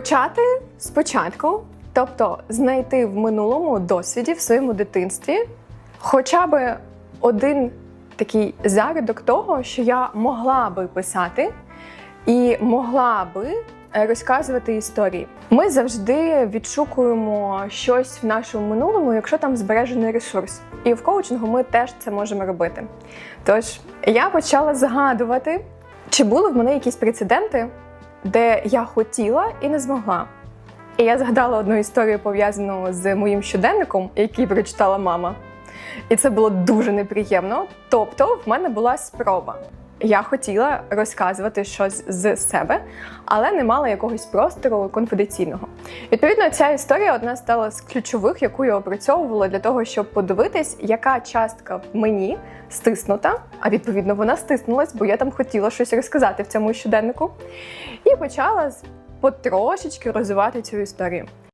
Почати спочатку, тобто знайти в минулому досвіді в своєму дитинстві хоча б один такий зарядок того, що я могла би писати і могла би е, розказувати історії. Ми завжди відшукуємо щось в нашому минулому, якщо там збережений ресурс. І в коучингу ми теж це можемо робити. Тож я почала згадувати, чи були в мене якісь прецеденти, де я хотіла і не змогла. І я згадала одну історію пов'язану з моїм щоденником, який прочитала мама. І це було дуже неприємно. Тобто, в мене була спроба. Я хотіла розказувати щось з себе, але не мала якогось простору конфіденційного. Відповідно, ця історія одна стала з ключових, яку я опрацьовувала для того, щоб подивитись, яка частка в мені стиснута. А відповідно, вона стиснулась, бо я там хотіла щось розказати в цьому щоденнику. І почала потрошечки розвивати цю історію.